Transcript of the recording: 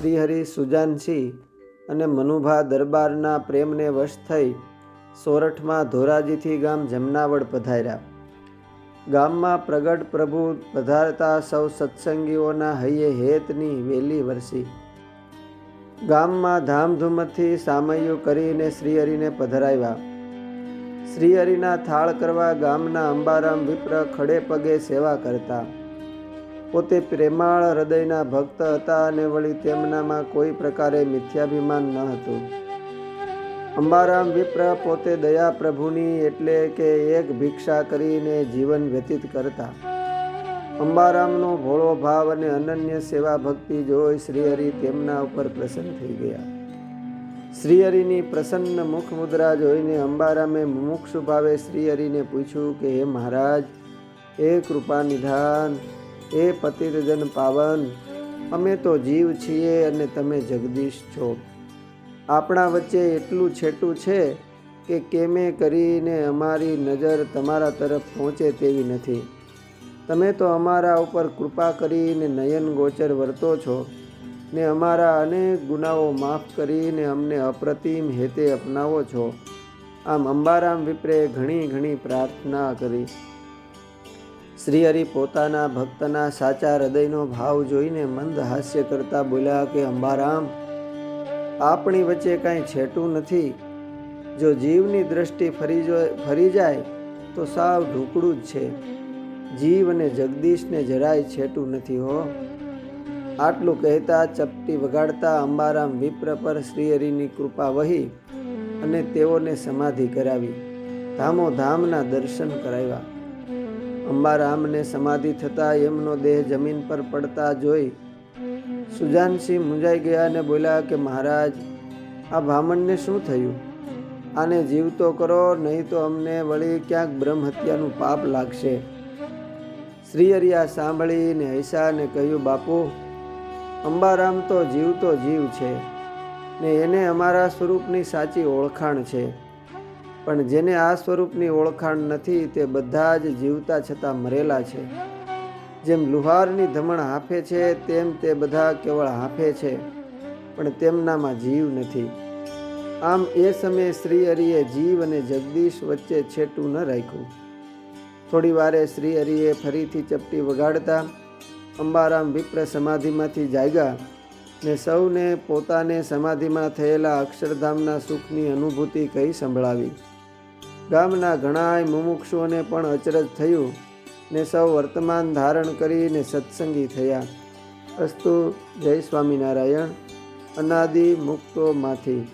શ્રીહરિ સુજાનસિંહ અને મનુભા દરબારના પ્રેમને વશ થઈ સોરઠમાં ધોરાજીથી ગામ જમનાવડ પધાર્યા. ગામમાં પ્રગટ પ્રભુ પધારતા સૌ સત્સંગીઓના હૈયે હેતની વેલી વરસી. ગામમાં ધામધૂમથી સામૈયું કરીને શ્રીહરિને પધરાવ્યા. શ્રીહરિના થાળ કરવા ગામના અંબારામ વિપ્ર ખડે પગે સેવા કરતા. પોતે પ્રેમાળ હૃદયના ભક્ત હતા અને વળી તેમનામાં કોઈ પ્રકારે મિથ્યાભિમાન ન હતું. અંબારામ વિપ્ર પોતે દયા પ્રભુની એટલે કે એક ભિક્ષા કરીને જીવન વ્યતીત કરતા. અંબારામનો ભોળો ભાવ અને અનન્ય સેવા ભક્તિ જોઈ શ્રીહરિ તેમના ઉપર પ્રસન્ન થઈ ગયા. શ્રીહરિની પ્રસન્ન મુખ મુદ્રા જોઈને અંબારામે મુમુક્ષુ ભાવે શ્રીહરિને પૂછ્યું કે, હે મહારાજ, એ કૃપા નિધાન હે પતિતજન પાવન, અમે તો જીવ છીએ અને તમે જગદીશ છો. આપણા વચ્ચે એટલું છેટું છે કે કેમે કરીને અમારી નજર તમારા તરફ પહોંચે તેવી નથી. તમે તો અમારા ઉપર કૃપા કરીને નયન ગોચર વર્તો છો ને અમારા અનેક ગુનાઓ માફ કરીને અમને અપ્રતિમ હેતે અપનાવો છો. આમ અંબારામ વિપ્રે ઘણી ઘણી પ્રાર્થના કરી. શ્રીહરિ પોતાના ભક્તના સાચા હૃદયનો ભાવ જોઈને મંદ હાસ્ય કરતા બોલ્યા કે, અંબારામ, આપણી વચ્ચે કાંઈ છેટું નથી. જો જીવની દ્રષ્ટિ ફરી જો, ફરી જાય, તો સાવ ઢૂકડું જ છે. જીવ અને જગદીશને જરાય છેટું નથી, હો. આટલું કહેતા, ચપટી વગાડતા અંબારામ વિપ્ર પર શ્રીહરિની કૃપા વહી અને તેઓને સમાધિ કરાવી. ધામો ધામના દર્શન કરાવ્યા. અંબારામને સમાધિ થતાં એમનો દેહ જમીન પર પડતા જોઈ સુજાનસિંહ મૂંઝાઈ ગયા અને બોલ્યા કે મહારાજ, આ બ્રાહ્મણને શું થયું? આને જીવતો કરો, નહીં તો અમને વળી ક્યાંક બ્રહ્મ હત્યાનું પાપ લાગશે. શ્રીહરિયા સાંભળીને હૈસાને કહ્યું, બાપુ અંબારામ તો જીવતો જીવ છે ને એને અમારા સ્વરૂપની સાચી ઓળખાણ છે. પણ જેને આ સ્વરૂપની ઓળખાણ નથી તે બધા જ જીવતા છતાં મરેલા છે. જેમ લુહારની ધમણ હાફે છે, તેમ તે બધા કેવળ હાફે છે, પણ તેમનામાં જીવ નથી. આમ એ સમયે શ્રી હરિએ જીવ અને જગદીશ વચ્ચે છેટું ન રાખ્યું. થોડી વારે શ્રીહરિએ ફરીથી ચપટી વગાડતા અંબારામ વિપ્ર સમાધિમાંથી જાગ્યા. ને સૌને પોતાને સમાધિમાં થયેલા અક્ષરધામના સુખની અનુભૂતિ કહી સંભળાવી. ગામના ઘણાય મુમુક્ષુઓને પણ અચરજ થયું ને સૌ વર્તમાન ધારણ કરીને સત્સંગી થયા. અસ્તુ જય સ્વામિનારાયણ. અનાદિ મુક્તોમાંથી.